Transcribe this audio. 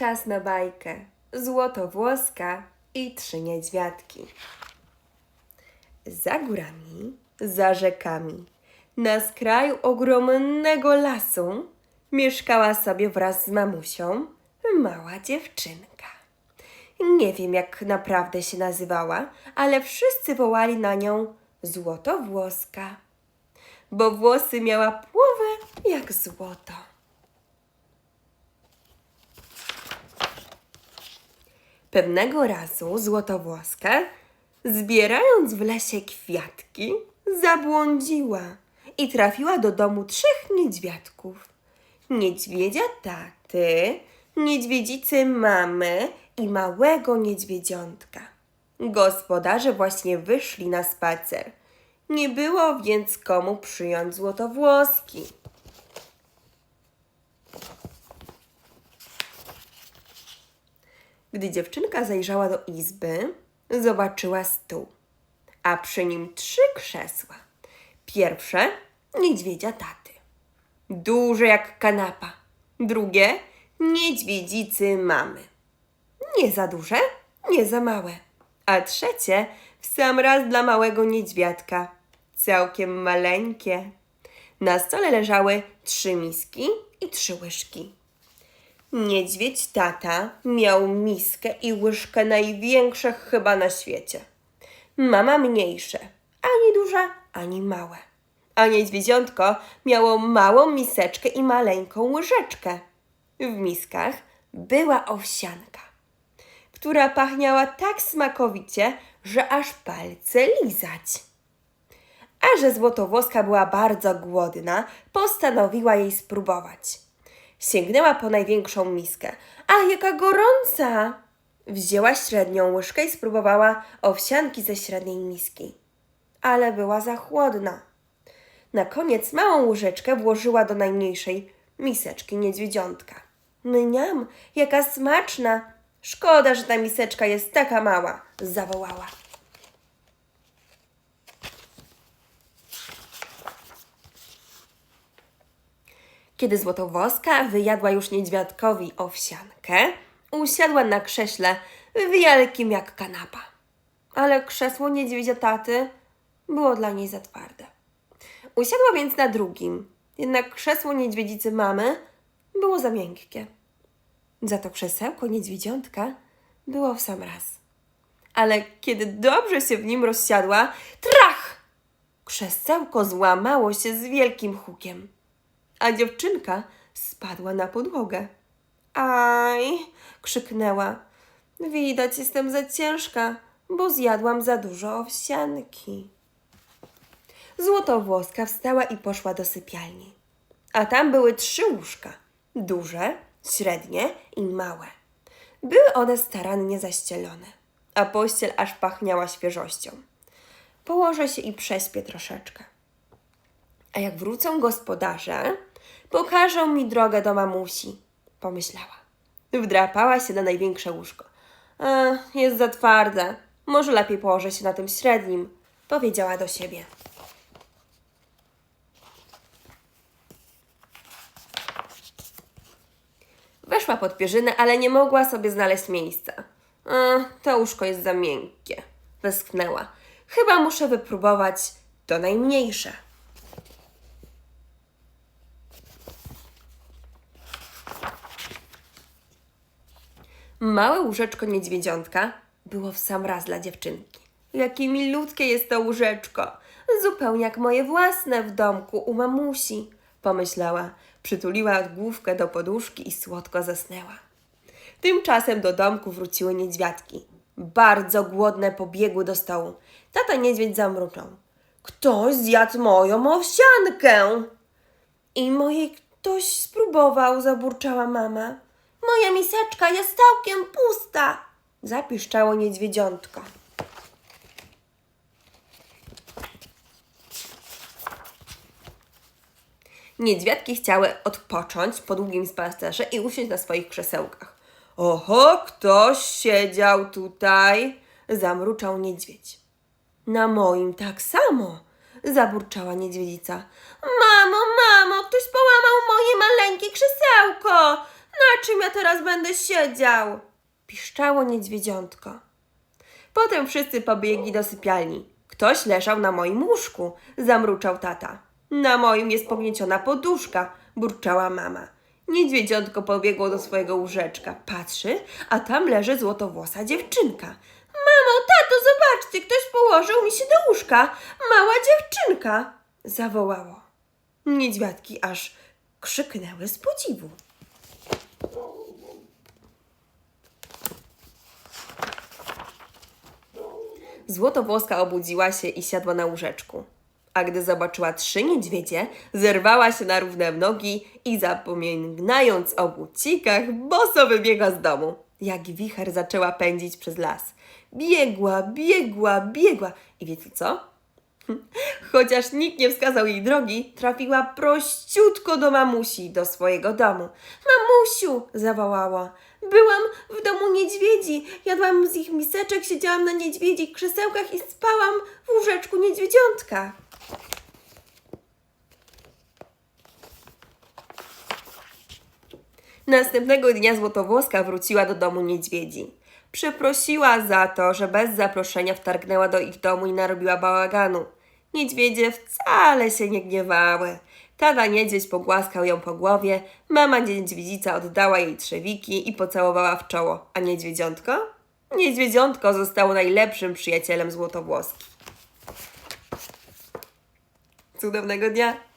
Czas na bajkę. Złotowłoska i trzy niedźwiadki. Za górami, za rzekami, na skraju ogromnego lasu mieszkała sobie wraz z mamusią mała dziewczynka. Nie wiem, jak naprawdę się nazywała, ale wszyscy wołali na nią Złotowłoska, bo włosy miała płowe jak złoto. Pewnego razu Złotowłoska, zbierając w lesie kwiatki, zabłądziła i trafiła do domu trzech niedźwiadków. Niedźwiedzia taty, niedźwiedzicy mamy i małego niedźwiedziątka. Gospodarze właśnie wyszli na spacer. Nie było więc komu przyjąć złotowłoski. Gdy dziewczynka zajrzała do izby, zobaczyła stół, a przy nim trzy krzesła. Pierwsze niedźwiedzia taty, duże jak kanapa. Drugie niedźwiedzicy mamy. Nie za duże, nie za małe. A trzecie w sam raz dla małego niedźwiadka, całkiem maleńkie. Na stole leżały trzy miski i trzy łyżki. Niedźwiedź tata miał miskę i łyżkę największe chyba na świecie. Mama mniejsze, ani duże, ani małe. A niedźwiedziątko miało małą miseczkę i maleńką łyżeczkę. W miskach była owsianka, która pachniała tak smakowicie, że aż palce lizać. A że złotowłoska była bardzo głodna, postanowiła jej spróbować. Sięgnęła po największą miskę. A jaka gorąca! Wzięła średnią łyżkę i spróbowała owsianki ze średniej miski. Ale była za chłodna. Na koniec małą łyżeczkę włożyła do najmniejszej miseczki niedźwiedziątka. Mniam, jaka smaczna! Szkoda, że ta miseczka jest taka mała, zawołała. Kiedy złotowoska wyjadła już niedźwiadkowi owsiankę, usiadła na krześle wielkim jak kanapa. Ale krzesło niedźwiedzia taty było dla niej za twarde. Usiadła więc na drugim, jednak krzesło niedźwiedzicy mamy było za miękkie. Za to krzesełko niedźwiedziątka było w sam raz. Ale kiedy dobrze się w nim rozsiadła, trach! Krzesełko złamało się z wielkim hukiem a dziewczynka spadła na podłogę. Aj! krzyknęła. Widać, jestem za ciężka, bo zjadłam za dużo owsianki. Złotowłoska wstała i poszła do sypialni. A tam były trzy łóżka: duże, średnie i małe. Były one starannie zaścielone, a pościel aż pachniała świeżością. Położę się i prześpię troszeczkę. A jak wrócą gospodarze, pokażą mi drogę do mamusi, pomyślała. Wdrapała się na największe łóżko. E, jest za twarde. Może lepiej położę się na tym średnim, powiedziała do siebie. Weszła pod pierzynę, ale nie mogła sobie znaleźć miejsca. E, to łóżko jest za miękkie, westchnęła. Chyba muszę wypróbować to najmniejsze. Małe łóżeczko niedźwiedziątka było w sam raz dla dziewczynki. Jakie milutkie jest to łóżeczko, zupełnie jak moje własne w domku u mamusi, pomyślała. Przytuliła główkę do poduszki i słodko zasnęła. Tymczasem do domku wróciły niedźwiadki. Bardzo głodne pobiegły do stołu. Tata niedźwiedź zamruczał. Ktoś zjadł moją owsiankę. I mojej ktoś spróbował, zaburczała mama. Moja miseczka jest całkiem pusta, zapiszczało niedźwiedziątko. Niedźwiadki chciały odpocząć po długim spacerze i usiąść na swoich krzesełkach. Oho, ktoś siedział tutaj, zamruczał niedźwiedź. Na moim tak samo, zaburczała niedźwiedzica. Mamo, mamo, ktoś połamał moje maleńkie krzesełko, Na czym ja teraz będę siedział? Piszczało niedźwiedziątko. Potem wszyscy pobiegli do sypialni. Ktoś leżał na moim łóżku, zamruczał tata. Na moim jest pognieciona poduszka, burczała mama. Niedźwiedziątko pobiegło do swojego łóżeczka. Patrzy, a tam leży złotowłosa dziewczynka. Mamo, tato, zobaczcie, ktoś położył mi się do łóżka. Mała dziewczynka, zawołało. Niedźwiadki aż krzyknęły z podziwu. Złotowłoska obudziła się i siadła na łóżeczku. A gdy zobaczyła trzy niedźwiedzie, zerwała się na równe nogi i zapominając o bucikach, boso wybiegła z domu. Jak wicher zaczęła pędzić przez las. Biegła, biegła, biegła. I wiecie co? Chociaż nikt nie wskazał jej drogi, trafiła prościutko do mamusi, do swojego domu. Mamusiu, zawołała. Byłam w domu niedźwiedzi, jadłam z ich miseczek, siedziałam na niedźwiedzich krzesełkach i spałam w łóżeczku niedźwiedziątka. Następnego dnia Złotowłoska wróciła do domu niedźwiedzi. Przeprosiła za to, że bez zaproszenia wtargnęła do ich domu i narobiła bałaganu. Niedźwiedzie wcale się nie gniewały. Tata niedźwiedź pogłaskał ją po głowie, mama niedźwiedzica oddała jej trzewiki i pocałowała w czoło. A niedźwiedziątko? Niedźwiedziątko zostało najlepszym przyjacielem Złotowłoski. Cudownego dnia!